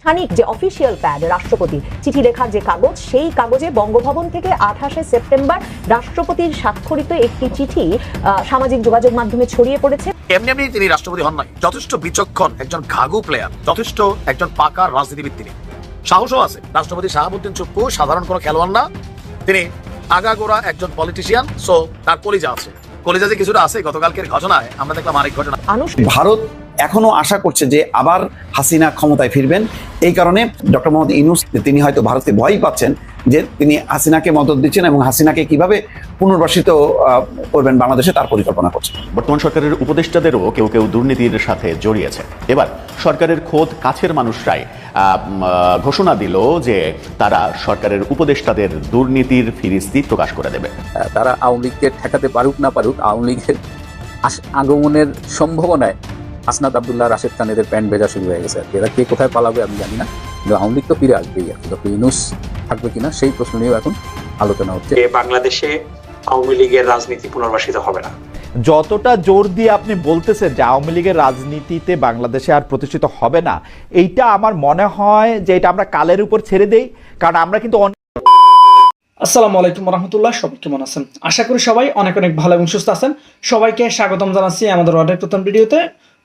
আনুষ্ঠানিক যে official pad রাষ্ট্রপতি। চিঠি লেখার যে কাগজ সেই কাগজে বঙ্গভবন থেকে আঠাশে সেপ্টেম্বর রাষ্ট্রপতির স্বাক্ষরিত একটি চিঠি সামাজিক যোগাযোগ মাধ্যমে ছড়িয়ে পড়েছে। এমনি এমনি তিনি রাষ্ট্রপতি হন নাই। যথেষ্ট বিচক্ষণ একজন ঘাগু প্লেয়ার যথেষ্ট একজন পাকা রাজনীতিবিদ তিনি। সাহসও আছে। রাষ্ট্রপতি শাহাবুদ্দিন চুপ্পু সাধারণ কোনো খেলোয়াড় না। তিনি আগাগোড়া একজন পলিটিশিয়ান সো তার কলিজা আছে। কলিজা যে কিছুটা আছে গতকালকের ঘটনায় আমরা দেখলাম আরেক ঘটনা। ভারত এখনও আশা করছে যে আবার হাসিনা ক্ষমতায় ফিরবেন। এই কারণে ডক্টর মোহাম্মদ ইনুস তিনি হয়তো ভারতকে ভয় পাচ্ছেন যে তিনি হাসিনাকে মদত দিচ্ছেন এবং হাসিনাকে কীভাবে পুনর্বাসিত করবেন বাংলাদেশে তার পরিকল্পনা করছেন। বর্তমান সরকারের উপদেষ্টাদেরও কেউ কেউ দুর্নীতির সাথে জড়িয়েছে। এবার সরকারের খোদ কাছের মানুষরাই আহ, ঘোষণা দিল যে তারা সরকারের উপদেষ্টাদের দুর্নীতির ফিরিস্তি প্রকাশ করে দেবে। তারা আওয়ামী লীগকে ঠেকাতে পারুক না পারুক আওয়ামী লীগের আগমনের সম্ভাবনায় আসনাদ আবদুল্লাহ রাশেদ খান এদের প্যান্ট ভেজা শুরু হয়ে গেছে আর কি। এরা কে কোথায় পালাবে আমি জানি না কিন্তু আওয়ামী লীগ তো ফিরে আসবেই আর কি। ডক্টর ইউনুস থাকবে কিনা সেই প্রশ্ন নিয়েও এখন আলোচনা হচ্ছে। বাংলাদেশে আওয়ামী লীগের রাজনীতি পুনর্বাসিত হবে না। যতটা জোর দিয়ে আপনি বলতেছেন যে আওয়ামী লীগের রাজনীতিতে বাংলাদেশে আর প্রতিষ্ঠিত হবে না এইটা আমার মনে হয় যে এটা আমরা কালের উপর ছেড়ে দেই কারণ আমরা কিন্তু অনেক আসসালামু আলাইকুম রহমতুল্লাহ সবাই কেমন আছেন? আশা করি সবাই অনেক অনেক ভালো এবং সুস্থ আছেন। সবাইকে স্বাগতম জানাচ্ছি আমাদের অনেক প্রথম ভিডিওতে।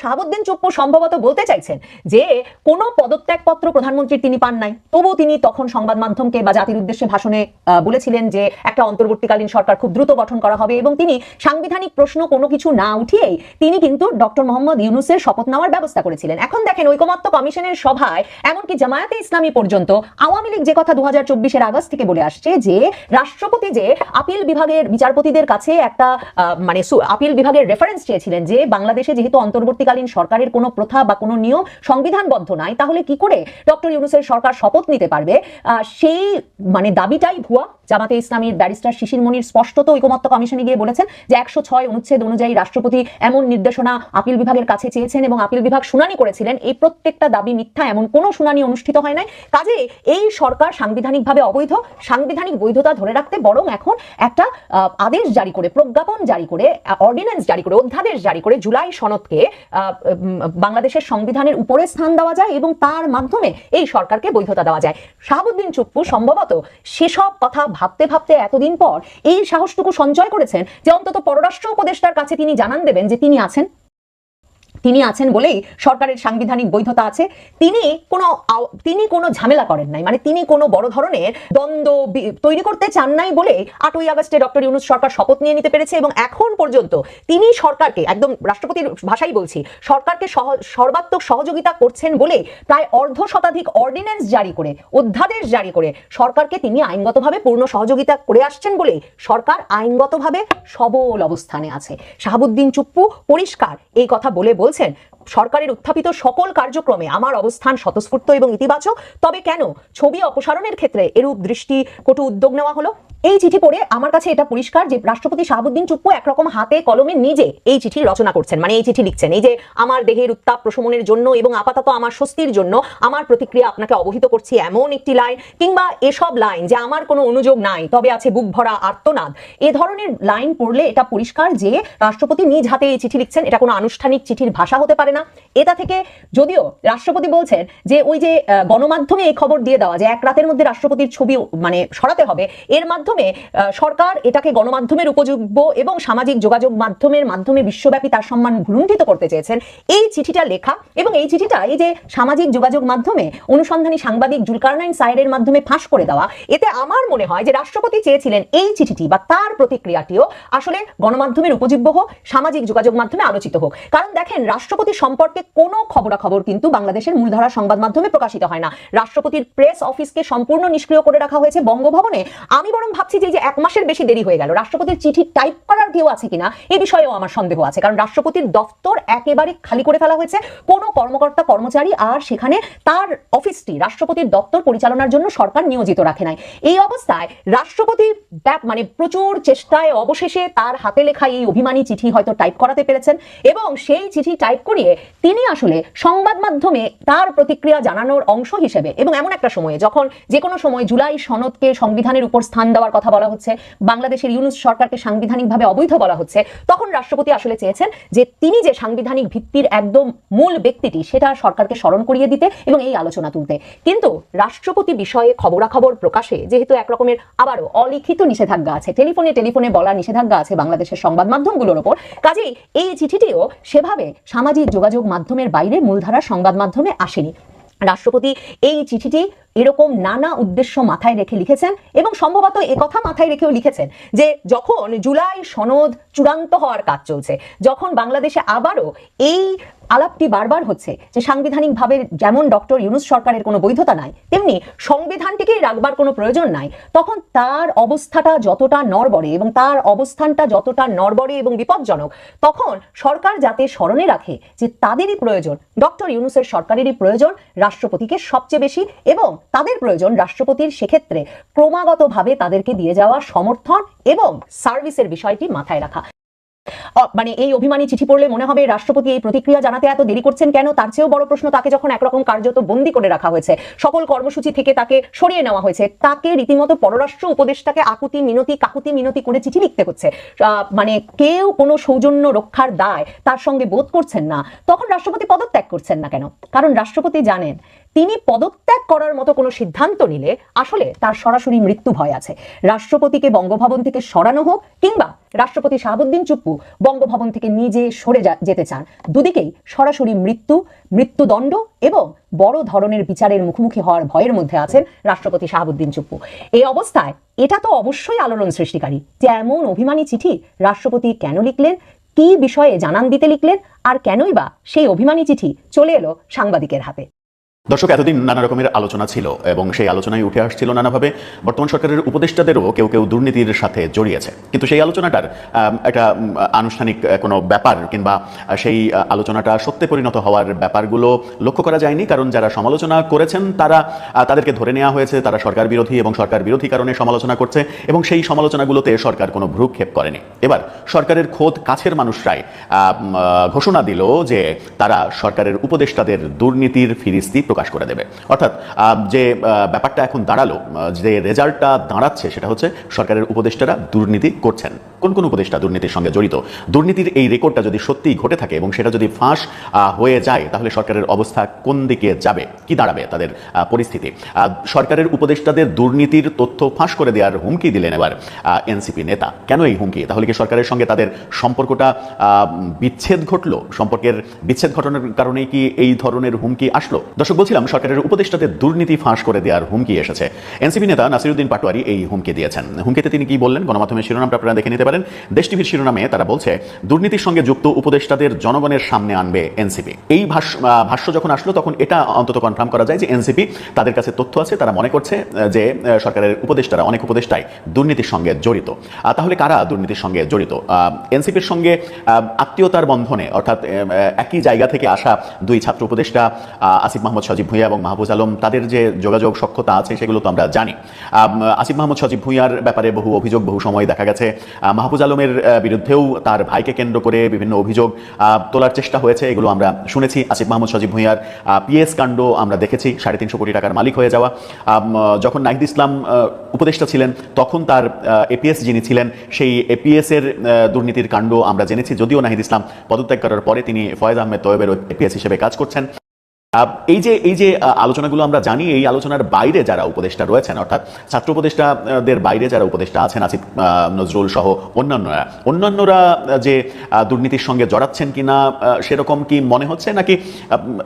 শাহাবুদ্দিন চুপ্পু সম্ভবত বলতে চাইছেন যে কোনো পদত্যাগপত্র প্রধানমন্ত্রীর তিনি পান নাই। তবুও তিনি তখন সংবাদ মাধ্যমকে বা জাতির উদ্দেশ্যে ভাষণে বলেছিলেন যে একটা অন্তর্বর্তীকালীন সরকার খুব দ্রুত গঠন করা হবে এবং তিনি সাংবিধানিক প্রশ্ন কোনো কিছু না উঠিয়েই তিনি কিন্তু ডক্টর মোহাম্মদ ইউনুসের শপথ নেওয়ার ব্যবস্থা করেছিলেন। এখন দেখেন ঐকমত্য কমিশনের সভায় এমনকি জামায়াতে ইসলামী পর্যন্ত আওয়ামী লীগ যে কথা দু হাজার চব্বিশের আগস্ট থেকে বলে আসছে যে রাষ্ট্রপতি যে আপিল বিভাগের বিচারপতিদের কাছে একটা মানে আপিল বিভাগের রেফারেন্স চেয়েছিলেন যে বাংলাদেশে যেহেতু অন্তর্বর্তীকালীন সরকারের কোনো প্রথা বা কোনো নিয়ম সংবিধানবদ্ধ নাই, তাহলে কি করে ডক্টর ইউনুসের সরকার শপথ নিতে পারবে? সেই মানে দাবিটাই ভুয়া। জামাতে ইসলামীর ব্যারিস্টার শিশির মনির স্পষ্টত ঐকমত্য কমিশনে গিয়ে বলেছেন যে একশো ছয় অনুচ্ছেদ অনুযায়ী রাষ্ট্রপতি এমন নির্দেশনা আপিল বিভাগের কাছে চেয়েছেন এবং আপিল বিভাগ শুনানি করেছিলেন। এই প্রত্যেকটা দাবি মিথ্যা, এমন কোনো শুনানি অনুষ্ঠিত হয় নাই। কাজে এই সরকার সাংবিধানিকভাবে অবৈধ। সাংবিধানিক বৈধতা ধরে রাখতে বরং এখন একটা আদেশ জারি করে, প্রজ্ঞাপন জারি করে অর্ডিন্যান্স জারি করে, অধ্যাদেশ জারি করে জুলাই সনদকে বাংলাদেশের সংবিধানের উপরে স্থান দেওয়া যায় এবং তার মাধ্যমে এই সরকারকে বৈধতা দেওয়া যায়। শাহাবুদ্দিন চুপ্পু সম্ভবত সেসব কথা ভাবতে ভাবতে এতদিন পর এই সাহসটুকু সঞ্চয় করেছেন যে অন্তত পররাষ্ট্র উপদেষ্টার কাছে তিনি জানান দেবেন যে তিনি আছেন। তিনি আছেন বলেই সরকারের সাংবিধানিক বৈধতা আছে। তিনি কোনো তিনি কোনো ঝামেলা করেন নাই। মানে তিনি কোনো বড় ধরনের দ্বন্দ্ব তৈরি করতে চান নাই বলে আটই আগস্টে ডক্টর ইউনুস সরকার শপথ নিয়ে নিতে পেরেছে এবং এখন পর্যন্ত তিনি সরকারকে, একদম রাষ্ট্রপতির ভাষাই বলছি, সরকারকে সর্বাত্মক সহযোগিতা করছেন বলে প্রায় অর্ধ শতাধিক অর্ডিন্যান্স জারি করে, অধ্যাদেশ জারি করে সরকারকে তিনি আইনগতভাবে পূর্ণ সহযোগিতা করে আসছেন বলে সরকার আইনগতভাবে সবল অবস্থানে আছে। শাহাবুদ্দিন চুপ্পু পরিষ্কার এই কথা বলে বলছেন, সরকারের উত্থাপিত সকল কার্যক্রমে আমার অবস্থান স্বতঃস্ফূর্ত এবং ইতিবাচক, তবে কেন? ছবি অপসারণের ক্ষেত্রে এরূপ দৃষ্টি কটু উদ্যোগ নেওয়া হলো? এই চিঠি পড়ে আমার কাছে এটা পরিষ্কার যে রাষ্ট্রপতি শাহাবুদ্দিন চুপ্পু একরকম হাতে কলমে নিজে এই চিঠি রচনা করছেন। মানে এই চিঠি লিখছেন। এই যে আমার দেহের উত্তাপ প্রশমনের জন্য এবং আপাতত আমার স্বস্তির জন্য আমার প্রতিক্রিয়া আপনাকে অবহিত করছি এমন একটি লাইন কিংবা এসব লাইন যে আমার কোনো অনুযোগ নাই, তবে আছে বুক ভরা আর্তনাদ। এ ধরনের লাইন পড়লে এটা পরিষ্কার যে রাষ্ট্রপতি নিজ হাতে এই চিঠি লিখছেন। এটা কোনো আনুষ্ঠানিক চিঠির ভাষা হতে পারে না। এটা থেকে যদিও রাষ্ট্রপতি বলছেন যে ওই যে গণমাধ্যমে এই খবর দিয়ে দেওয়া যে এক রাতের মধ্যে রাষ্ট্রপতির ছবি মানে সরাতে হবে, এর মাধ্যমে আহ, সরকার এটাকে গণমাধ্যমের উপযোগ্য এবং সামাজিক যোগাযোগ মাধ্যমের মাধ্যমে বিশ্বব্যাপী তার সম্মান ভুলুণ্ঠিত করতে চেয়েছেন। এই চিঠিটা লেখা এবং এই চিঠিটা এই যে সামাজিক যোগাযোগ মাধ্যমে অনুসন্ধানী সাংবাদিক জুলকারনাইন সাইরের মাধ্যমে ফাঁস করে দেওয়া এতে আমার মনে হয় যে রাষ্ট্রপতি চেয়েছিলেন এই চিঠিটি বা তার প্রতিক্রিয়াটিও আসলে গণমাধ্যমের উপযোগ্য হোক সামাজিক যোগাযোগ মাধ্যমে আলোচিত হোক। কারণ দেখেন রাষ্ট্রপতি সম্পর্কে কোনো খবরাখবর কিন্তু বাংলাদেশের মূলধারা সংবাদ মাধ্যমে প্রকাশিত হয় না। রাষ্ট্রপতির প্রেস অফিসকে সম্পূর্ণ নিষ্ক্রিয় করে রাখা হয়েছে বঙ্গভবনে। আমি বরং ভাবছি যে এক মাসের বেশি দেরি হয়ে গেল, রাষ্ট্রপতির চিঠি টাইপ করার কেউ আছে কিনা, এ বিষয়েও আমার সন্দেহ আছে। কারণ রাষ্ট্রপতির দফতর একেবারে খালি করে ফেলা হয়েছে। কোনো কর্মকর্তা, কর্মচারী আর সেখানে তার অফিসটি, রাষ্ট্রপতির দপ্তর পরিচালনার জন্য সরকার নিয়োজিত রাখে নাই। এই অবস্থায় রাষ্ট্রপতি মানে প্রচুর চেষ্টায় অবশেষে তার হাতে লেখা এই অভিমানী চিঠি হয়তো টাইপ করাতে পেরেছেন এবং সেই চিঠি টাইপ করিয়ে তিনি আসলে সংবাদ মাধ্যমে তার প্রতিক্রিয়া জানানোর অংশ হিসেবে এবং এমন একটা সময়ে যখন যে কোনো সময় জুলাই সনদকে সংবিধানের উপর স্থান দেওয়ার কথা বলা হচ্ছে, বাংলাদেশের ইউনুস সরকারকে সাংবিধানিকভাবে অবৈধ বলা হচ্ছে, তখন রাষ্ট্রপতি আসলে চেয়েছেন যে তিনি যে সাংবিধানিক ভিত্তির একদম মূল ব্যক্তিটি, সেটা সরকারকে স্মরণ করিয়ে দিতে এবং এই আলোচনা তুলতে। কিন্তু রাষ্ট্রপতি বিষয়ে খবরাখবর প্রকাশে যেহেতু একরকমের আবারও অলিখিত নিষেধাজ্ঞা আছে, টেলিফোনে টেলিফোনে বলার নিষেধাজ্ঞা আছে বাংলাদেশের সংবাদ মাধ্যমগুলোর ওপর, কাজেই এই চিঠিটিও সেভাবে সামাজিক যোগাযোগ মাধ্যমের বাইরে মূলধারার সংবাদ মাধ্যমে আসেনি। রাষ্ট্রপতি এই চিঠিটি এরকম নানা উদ্দেশ্য মাথায় রেখে লিখেছেন এবং সম্ভবত কথা মাথায় রেখেও লিখেছেন যে যখন জুলাই সনদ চূড়ান্ত হওয়ার কাজ চলছে, যখন বাংলাদেশে আবারও এই আলাপটি বারবার হচ্ছে যে সাংবিধানিকভাবে যেমন ডক্টর ইউনুস সরকারের কোনো বৈধতা নাই, তেমনি সংবিধানটিকেই রাখবার কোনো প্রয়োজন নাই, তখন তার অবস্থাটা যতটা নড়বড়ে এবং তার অবস্থানটা যতটা নড়বড়ে এবং বিপজ্জনক, তখন সরকার যাতে স্মরণে রাখে যে তাদেরই প্রয়োজন, ডক্টর ইউনুসের সরকারেরই প্রয়োজন রাষ্ট্রপতিকে সবচেয়ে বেশি এবং তাদের প্রয়োজন রাষ্ট্রপতির সেক্ষেত্রে ক্রমাগতভাবে তাদেরকে দিয়ে যাওয়া সমর্থন এবং সার্ভিসের বিষয়টি মাথায় রাখা। মানে এই অভিমানী চিঠি পড়লে মনে হবে রাষ্ট্রপতি এই প্রতিক্রিয়া জানাতে এত দেরি করছেন কেন? তার চেয়েও বড় প্রশ্ন তাকে যখন একরকম কার্যত বন্দী করে রাখা হয়েছে, সকল কর্মসূচি থেকে তাকে সরিয়ে নেওয়া হয়েছে, তাকে রীতিমতো পররাষ্ট্র উপদেষ্টাকে আকুতি মিনতি কাকুতি মিনতি করে চিঠি লিখতে হচ্ছে। মানে কেউ কোনো সৌজন্য রক্ষার দায় তার সঙ্গে বোধ করছেন না। তখন রাষ্ট্রপতি পদত্যাগ করছেন না কেন? কারণ রাষ্ট্রপতি জানেন তিনি পদত্যাগ করার মতো কোনো সিদ্ধান্ত নিলে আসলে তার সরাসরি মৃত্যু ভয় আছে। রাষ্ট্রপতিকে বঙ্গভবন থেকে সরানো হোক কিংবা রাষ্ট্রপতি শাহাবুদ্দিন চুপ্পু বঙ্গভবন থেকে নিজে সরে যেতে চান, দুদিকেই সরাসরি মৃত্যু, মৃত্যুদণ্ড এবং বড় ধরনের বিচারের মুখোমুখি হওয়ার ভয়ের মধ্যে আছেন রাষ্ট্রপতি শাহাবুদ্দিন চুপ্পু। এই অবস্থায় এটা তো অবশ্যই আলোড়ন সৃষ্টিকারী যে এমন অভিমানী চিঠি রাষ্ট্রপতি কেন লিখলেন, কি বিষয়ে জানান দিতে লিখলেন, আর কেনই বা সেই অভিমানী চিঠি চলে এলো সাংবাদিকের হাতে। দর্শক, এতদিন নানা রকমের আলোচনা ছিল এবং সেই আলোচনায় উঠে আসছিল নানাভাবে। বর্তমান সরকারের উপদেষ্টাদেরও কেউ কেউ দুর্নীতির সাথে জড়িয়েছে। কিন্তু সেই আলোচনাটার একটা আনুষ্ঠানিক কোনো ব্যাপার কিংবা সেই আলোচনাটা সত্যে পরিণত হওয়ার ব্যাপারগুলো লক্ষ্য করা যায়নি। কারণ যারা সমালোচনা করেছেন, তারা তাদেরকে ধরে নেওয়া হয়েছে, তারা সরকার বিরোধী এবং সরকার বিরোধী কারণে সমালোচনা করছে এবং সেই সমালোচনাগুলোতে সরকার কোনো ভ্রুক্ষেপ করেনি। এবার, সরকারের খোদ কাছের মানুষরাই ঘোষণা দিল যে তারা সরকারের উপদেষ্টাদের দুর্নীতির ফিরিস্তি প্রকাশ করে দেবে। অর্থাৎ যে ব্যাপারটা এখন দাঁড়াল যে রেজাল্টটা দাঁড়াচ্ছে সেটা হচ্ছে সরকারের উপদেষ্টারা দুর্নীতি করছেন। কোন কোন উপদেষ্টা দুর্নীতির সঙ্গে জড়িত? দুর্নীতির এই রেকর্ডটা যদি সত্যিই ঘটে থাকে এবং সেটা যদি ফাঁস হয়ে যায়, তাহলে সরকারের অবস্থা কোন দিকে যাবে? কি দাঁড়াবে তাদের পরিস্থিতি? সরকারের উপদেষ্টাদের দুর্নীতির তথ্য ফাঁস করে দেওয়ার হুমকি দিলেন এবার এনসিপি নেতা। কেন এই হুমকি? তাহলে কি সরকারের সঙ্গে তাদের সম্পর্কটা বিচ্ছেদ ঘটলো? সম্পর্কের বিচ্ছেদ ঘটনার কারণে কি এই ধরনের হুমকি আসলো? দর্শক বলছিলাম, সরকারের উপদেষ্টাদের দুর্নীতি ফাঁস করে দেওয়ার হুমকি এসেছে। এনসিপি নেতা নাসিরুদ্দিন পাটোয়ারি এই হুমকি দিয়েছেন। হুমকিতে তিনি কি বললেন? গণমাধ্যমের শিরোনামটা আপনারা দেখে নিতে পারেন। দেশ টিভির শিরোনামে তারা বলছে, দুর্নীতির সঙ্গে যুক্ত উপদেষ্টাদের জনগণের সামনে আনবে এনসিপি। এই ভাষ্য যখন আসলো, তখন এটা অন্তত কনফার্ম করা যায় যে এনসিপি তাদের কাছে তথ্য আছে, তারা মনে করছে যে সরকারের উপদেষ্টারা অনেক উপদেষ্টাই দুর্নীতির সঙ্গে জড়িত। তাহলে কারা দুর্নীতির সঙ্গে জড়িত? এনসিপির সঙ্গে আত্মীয়তার বন্ধনে, অর্থাৎ একই জায়গা থেকে আসা দুই ছাত্র উপদেষ্টা আসিফ মাহমুদ সজীব ভুঁইয়া এবং মাহবুজ আলম তাদের যে যোগাযোগ সক্ষতা আছে সেগুলো তো আমরা জানি। আসিফ মাহমুদ সজীব ভুঁইয়ার ব্যাপারে বহু অভিযোগ বহু সময় দেখা গেছে। আহ, মাহফুজ আলমের বিরুদ্ধেও তার ভাইকে কেন্দ্র করে বিভিন্ন অভিযোগ তোলার চেষ্টা হয়েছে এগুলো আমরা শুনেছি। আসিফ মাহমুদ সজীব ভুঁইয়ার পিএস কাণ্ড আমরা দেখেছি সাড়ে তিনশো কোটি টাকার মালিক হয়ে যাওয়া। যখন নাহিদ ইসলাম উপদেষ্টা ছিলেন তখন তার এপিএস যিনি ছিলেন সেই এপিএস এর দুর্নীতির কাণ্ড আমরা জেনেছি। যদিও নাহিদ ইসলাম পদত্যাগ করার পরে তিনি ফয়েজ আহমেদ তয়েবের এপিএস হিসেবে কাজ করছেন। এই যে এই যে আলোচনাগুলো আমরা জানি, এই আলোচনার বাইরে যারা উপদেষ্টা রয়েছেন, অর্থাৎ ছাত্র উপদেষ্টাদের বাইরে যারা উপদেষ্টা আছেন, আসিফ নজরুল সহ অন্যান্যরা অন্যান্যরা যে দুর্নীতির সঙ্গে জড়াচ্ছেন কিনা সেরকম কি মনে হচ্ছে? নাকি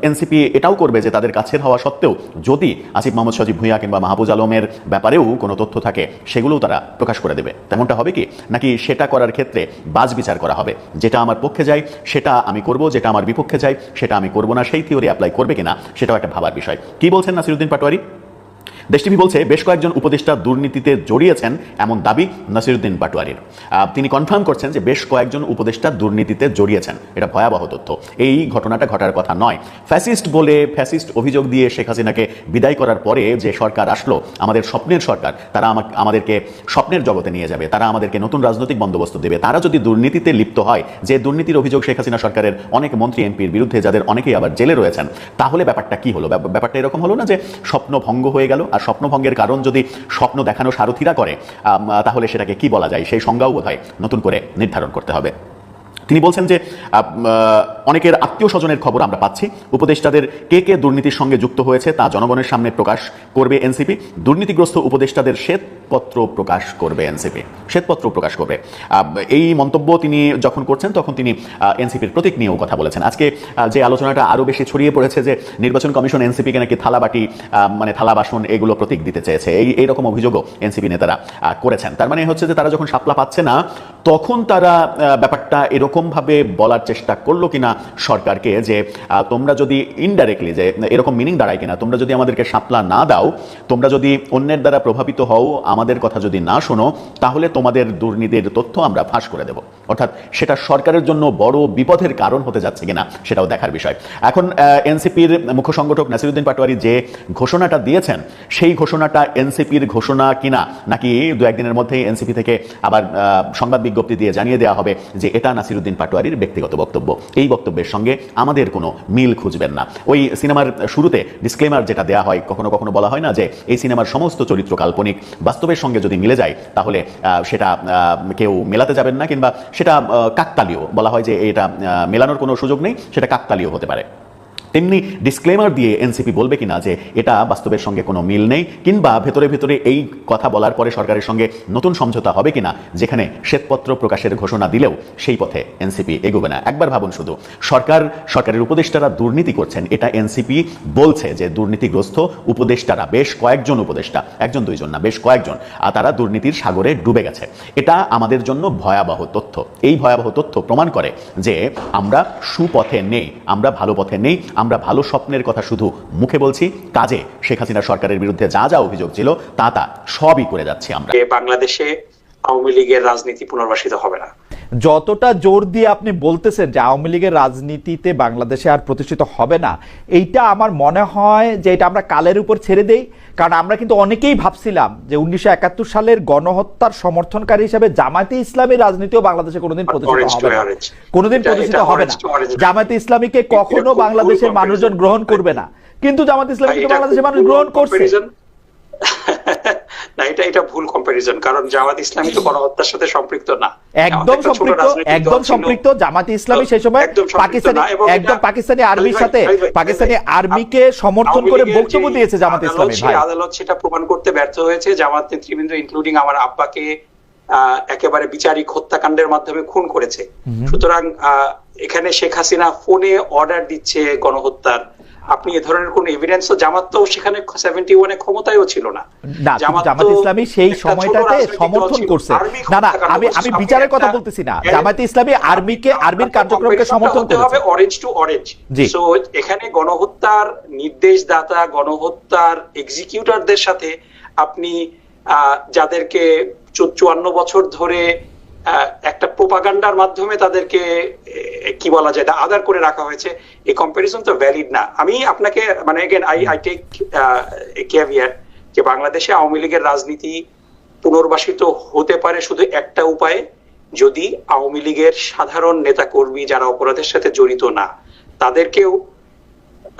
এনসিপি এটাও করবে যে তাদের কাছের হওয়া সত্ত্বেও যদি আসিফ মোহাম্মদ সজীব ভুঁইয়া কিংবা মাহবুজ আলমের ব্যাপারেও কোনো তথ্য থাকে, সেগুলোও তারা প্রকাশ করে দেবে। তেমনটা হবে কি? নাকি সেটা করার ক্ষেত্রে বাজ বিচার করা হবে? যেটা আমার পক্ষে যায়, সেটা আমি করব, যেটা আমার বিপক্ষে যায়, সেটা আমি করব না, সেই থিওরি অ্যাপ্লাই করবে কিনা সেটাও একটা ভাবার বিষয়। কি বলছেন নাসিরুদ্দিন পাটোয়ারি? দেশ টিভি বলছে, বেশ কয়েকজন উপদেষ্টা দুর্নীতিতে জড়িয়েছেন এমন দাবি নাসিরুদ্দিন পাটোয়ারির। তিনি কনফার্ম করছেন যে বেশ কয়েকজন উপদেষ্টা দুর্নীতিতে জড়িয়েছেন। এটা ভয়াবহ তথ্য। এই ঘটনাটা ঘটার কথা নয়। ফ্যাসিস্ট বলে ফ্যাসিস্ট অভিযোগ দিয়ে শেখ হাসিনাকে বিদায় করার পরে যে সরকার আসলো, আমাদের স্বপ্নের সরকার, তারা আমা- আমাদেরকে স্বপ্নের জগতে নিয়ে যাবে। তারা আমাদেরকে নতুন রাজনৈতিক বন্দোবস্ত দেবে। তারা যদি দুর্নীতিতে লিপ্ত হয়, যে দুর্নীতির অভিযোগ শেখ হাসিনা সরকারের অনেক মন্ত্রী এমপির বিরুদ্ধে, যাদের অনেকেই আবার জেলে রয়েছেন, তাহলে ব্যাপারটা কি হলো? ব্যাপ- ব্যাপারটা এরকম হলো না যে স্বপ্ন ভঙ্গ হয়ে গেল? আর স্বপ্নভঙ্গের কারণ যদি স্বপ্ন দেখানো সারথীরা করে তাহলে সেটাকে কি বলা যায়? সেই সংজ্ঞাও বোধ নতুন করে নির্ধারণ করতে হবে। তিনি বলছেন যে অনেকের আত্মীয় স্বজনের খবর আমরা পাচ্ছি। উপদেষ্টাদের কে কে দুর্নীতির সঙ্গে যুক্ত হয়েছে তা জনগণের সামনে প্রকাশ করবে এনসিপি। দুর্নীতিগ্রস্ত উপদেষ্টাদের শ্বেতপত্র প্রকাশ করবে এনসিপি। শ্বেতপত্র প্রকাশ করবে। এই মন্তব্য তিনি যখন করছেন, তখন তিনি এনসিপির প্রতীক নিয়েও কথা বলেছেন। আজকে যে আলোচনাটা আরও বেশি ছড়িয়ে পড়েছে যে, নির্বাচন কমিশন এনসিপিকে নাকি থালাবাটি মানে থালা বাসন এগুলো প্রতীক দিতে চেয়েছে, এই, এইরকম অভিযোগও এনসিপি নেতারা করেছেন। তার মানে হচ্ছে যে, তারা যখন সাপলা পাচ্ছে না, তখন তারা ব্যাপারটা এরকমভাবে বলার চেষ্টা করল কিনা সরকারকে যে তোমরা যদি ইনডাইরেক্টলি যে, এরকম মিনিং দাঁড়ায় কিনা, তোমরা যদি আমাদেরকে সাপলা না দাও, তোমরা যদি অন্যের দ্বারা প্রভাবিত হও, আমাদের কথা যদি না শোনো, তাহলে তোমাদের দুর্নীতির তথ্য আমরা ফাঁস করে দেব। অর্থাৎ সেটা সরকারের জন্য বড় বিপদের কারণ হতে যাচ্ছে কিনা সেটাও দেখার বিষয়। এখন এনসিপির মুখ্য সংগঠক নাসিরুদ্দিন পাটোয়ারি যে ঘোষণাটা দিয়েছেন, সেই ঘোষণাটা এনসিপির ঘোষণা কিনা, নাকি দু একদিনের মধ্যেই এনসিপি থেকে আবার সংবাদ বিজ্ঞপ্তি দিয়ে জানিয়ে দেওয়া হবে যে, এটা নাসিরুদ্দিন পাটোয়ারির ব্যক্তিগত বক্তব্য। এই বক্তব্যের সঙ্গে আমাদের কোনো মিল খুঁজবেন না। ওই সিনেমার শুরুতে ডিসক্লেমার যেটা দেওয়া হয়, কখনো কখনো বলা হয় না যে, এই সিনেমার সমস্ত চরিত্র কাল্পনিক। বাস্তবের সঙ্গে যদি মিলে যায়, তাহলে সেটা কেউ মেলাতে যাবেন না কিংবা সেটা কাকতালীয়। বলা হয় যে, এটা মেলানোর কোনো সুযোগ নেই, সেটা কাকতালীয় হতে পারে। তেমনি ডিসক্লেমার দিয়ে এনসিপি বলবে কিনা যে এটা বাস্তবের সঙ্গে কোনো মিল নেই, কিংবা ভেতরে ভেতরে এই কথা বলার পরে সরকারের সঙ্গে নতুন সমঝোতা হবে কিনা, যেখানে শ্বেতপত্র প্রকাশের ঘোষণা দিলেও সেই পথে এনসিপি এগোবে না। একবার ভাবুন শুধু, সরকার, সরকারের উপদেষ্টারা দুর্নীতি করছেন, এটা এনসিপি বলছে যে দুর্নীতিগ্রস্ত উপদেষ্টারা বেশ কয়েকজন উপদেষ্টা, একজন দুইজন না, বেশ কয়েকজন, আর তারা দুর্নীতির সাগরে ডুবে গেছে। এটা আমাদের জন্য ভয়াবহ তথ্য। এই ভয়াবহ তথ্য প্রমাণ করে যে আমরা সুপথে নেই, আমরা ভালো পথে নেই আমরা ভালো স্বপ্নের কথা শুধু মুখে বলছি, কাজে শেখ হাসিনা সরকারের বিরুদ্ধে যা যা অভিযোগ ছিল, তা তা সবই করে যাচ্ছি আমরা। বাংলাদেশে আওয়ামী লীগের রাজনীতি পুনর্বাসিত হবে না। যতটা জোর দিয়ে আপনি বলতেছেন যে আওয়ামী লীগের রাজনীতিতে বাংলাদেশে আর প্রতিষ্ঠিত হবে না এইটা আমার মনে হয় যে এটা আমরা কালের উপর ছেড়ে দেই। কারণ আমরা কিন্তু অনেকেই ভাবছিলাম যে উনিশশো একাত্তর সালের গণহত্যার সমর্থনকারী হিসেবে জামায়াতে ইসলামী রাজনীতিও বাংলাদেশে কোনোদিন প্রতিষ্ঠিত হবে না। কোনোদিন প্রতিষ্ঠিত হবে না। জামায়াতে ইসলামীকে কখনো বাংলাদেশের মানুষজন গ্রহণ করবে না। কিন্তু জামাত ইসলামীকে এটা বাংলাদেশের মানুষ গ্রহণ করছে। না এটা এটা ভুল কম্পারিজন কারণ জামাত ইসলামী তো গণহত্যার সাথে সম্পৃক্ত না। একদম সম্পৃক্ত একদম সম্পৃক্ত জামাতে ইসলামী সেই সময় পাকিস্তানি একদম পাকিস্তানি আর্মির সাথে পাকিস্তানি আর্মিকে সমর্থন করে বক্তব্য দিয়েছে জামাত ইসলামী ভাই। আদালত সেটা প্রমাণ করতে ব্যর্থ হয়েছে। জামাত নেতৃবৃন্দ ইনক্লুডিং আমার আব্বাকে আহ, একেবারে বিচারিক হত্যাকাণ্ডের মাধ্যমে খুন করেছে। সুতরাং আহ, এখানে শেখ হাসিনা ফোনে অর্ডার দিচ্ছে গণহত্যার আপনি এ ধরনের কোন এভিডেন্স জামাত তো সেখানে সেভেন্টি ওয়ানে ক্ষমতায়ও ছিল না। জামাত ইসলামী সেই সময়টাতে সমর্থন করছে। না না আমি আমি বিচারের কথা বলতেছি না। জামাত ইসলামী আর্মিকে আর্মির কার্যক্রমকে সমর্থন করেছে। হবে অরেঞ্জ টু অরেঞ্জ সো এখানে গণহত্যার নির্দেশদাতা গণহত্যার এক্সিকিউটরদের সাথে আপনি আহ, যাদেরকে চুয়ান্ন বছর ধরে একটা প্রোপাগান্ডার মাধ্যমে তাদেরকে কি বলা যায় আদার করে রাখা হয়েছে। এই কম্পারিজন তো ভ্যালিড না। আমি আপনাকে মানে এগেন আই আই টেক কেভিয়ার যে বাংলাদেশে আওয়ামী লীগের রাজনীতি পুনর্বাসিত হতে পারে শুধু একটা উপায়ে, যদি আওয়ামী লীগের সাধারণ নেতাকর্মী যারা অপরাধের সাথে জড়িত না, তাদেরকেও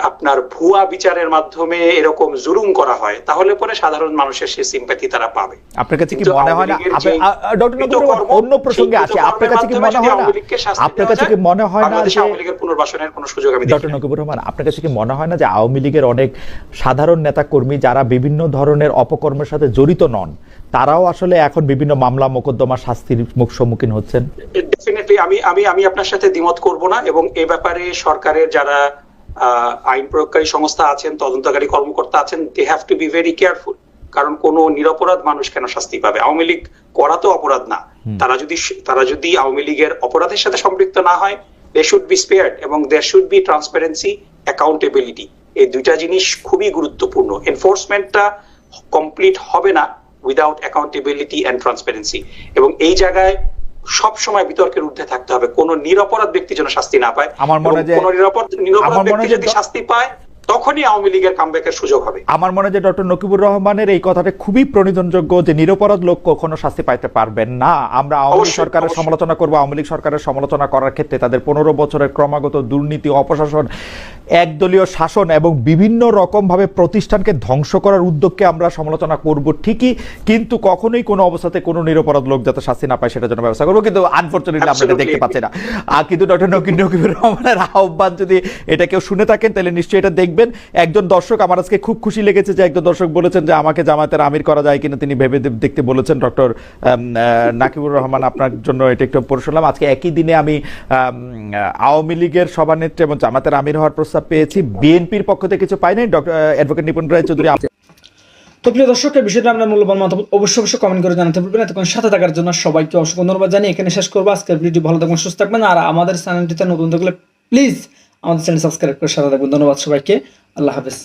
আপনার ভুয়া বিচারের মাধ্যমে এরকম জুলুম করা হয় তাহলে পরে সাধারণ মানুষের সেই সিম্প্যাথি তারা পাবে। আপনার কাছে কি মনে হয় না? ডক্টর অন্য প্রসঙ্গে আসি আপনার কাছে কি মনে হয় না? আপনার কাছে কি মনে হয় না যে আওয়ামী লীগের পুনর্বাসনের কোনো সুযোগ আমি ডক্টর। নকিবুর রহমান আপনার কাছে কি মনে হয় না যে আওয়ামী লীগের অনেক সাধারণ নেতাকর্মী যারা বিভিন্ন ধরনের অপকর্মের সাথে জড়িত নন তারাও আসলে এখন বিভিন্ন মামলা মোকদ্দমা শাস্তির মুখ সম্মুখীন হচ্ছেন? ডেফিনেটলি আমি আমি আমি আপনার সাথে দ্বিমত করব না এবং এ ব্যাপারে সরকারের যারা আইন প্রয়োগকারী সংস্থা আছেন তদন্তকারী কর্মকর্তা আছেন they have to be very careful কারণ কোন নিরপরাধ মানুষ কেন শাস্তি পাবে? আওয়ামী লীগ করা তো অপরাধ না। তারা যদি তারা যদি আওয়ামী লীগের অপরাধের সাথে সম্পৃক্ত না হয় দে শুড বি স্পেয়ার্ড এবং there should be transparency accountability এই দুইটা জিনিস খুবই গুরুত্বপূর্ণ। এনফোর্সমেন্টটা কমপ্লিট হবে না উইদাউট অ্যাকাউন্টেবিলিটি অ্যান্ড ট্রান্সপারেন্সি এবং এই জায়গায় সব সময় বিতর্কের ঊর্ধ্বে থাকতে হবে। কোন নিরপরাধ ব্যক্তি যেন শাস্তি না পায় আমার মনে হয় যে- কোন নিরাপদ নিরপরাধ ব্যক্তি যদি শাস্তি পায় তখনই আওয়ামী লীগের কামব্যাকের সুযোগ হবে। আমার মনে হয় যে ডক্টর নকিবুর রহমানের এই কথাটা খুবই প্রণিধনযোগ্য যে নিরপরাধ লোক কখনো শাস্তি পাইতে পারবেন না। আমরা আওয়ামী লীগ সরকারের সমালোচনা করব। আওয়ামী লীগ সরকারের সমালোচনা করার ক্ষেত্রে তাদের পনেরো বছরের ক্রমাগত দুর্নীতি অপশাসন একদলীয় শাসন এবং বিভিন্ন রকমভাবে প্রতিষ্ঠানকে ধ্বংস করার উদ্যোগকে আমরা সমালোচনা করব ঠিকই কিন্তু কখনোই কোনো অবস্থাতে কোনো নিরপরাধ লোক যাতে শাস্তি না পায় সেটার জন্য ব্যবস্থা করব কিন্তু আনফর্চুনেটলি এটা দেখতে. পাচ্ছি না। আর কিন্তু ডক্টর নকির নকিবুর রহমানের আহ্বান যদি এটা কেউ শুনে থাকেন তাহলে নিশ্চয়ই এটা দেখবেন। একজন দর্শক আমার আজকে খুব খুশি লেগেছে যে একজন দর্শক বলেছেন যে আমাকে জামাতের আমির করা যায় কিনা তিনি ভেবে দেখতে বলেছেন। ডক্টর নাকিবুর রহমান আপনার জন্য এটা একটু পড়ে শুনলাম। আজকে একই দিনে আমি আম, আওয়ামী লীগের সভানেত্রী এবং জামাতের আমির হওয়ার প্রস্তাব পেয়েছি। বিএনপির পক্ষ থেকে কিছু পাই নাই ডক্টর অ্যাডভোকেট নিপুণ রায় চৌধুরী তো প্রিয় দর্শক, এই বিষয়টা আপনার মূল্যবান মতামত অবশ্যই অবশ্যই কমেন্ট করে জানাতে পারবেন এতক্ষণ সাথে থাকার জন্য সবাইকে অসংখ্য ধন্যবাদ জানি এখানে শেষ করব। আজকের ভিডিও ভালো থাকবেন, সুস্থ থাকবেন। আর আমাদের চ্যানেলটিতে নতুন থাকলে প্লিজ আমাদের চ্যানেল সাবস্ক্রাইব করে সাথে থাকবেন। ধন্যবাদ সবাইকে। আল্লাহ হাফেজ।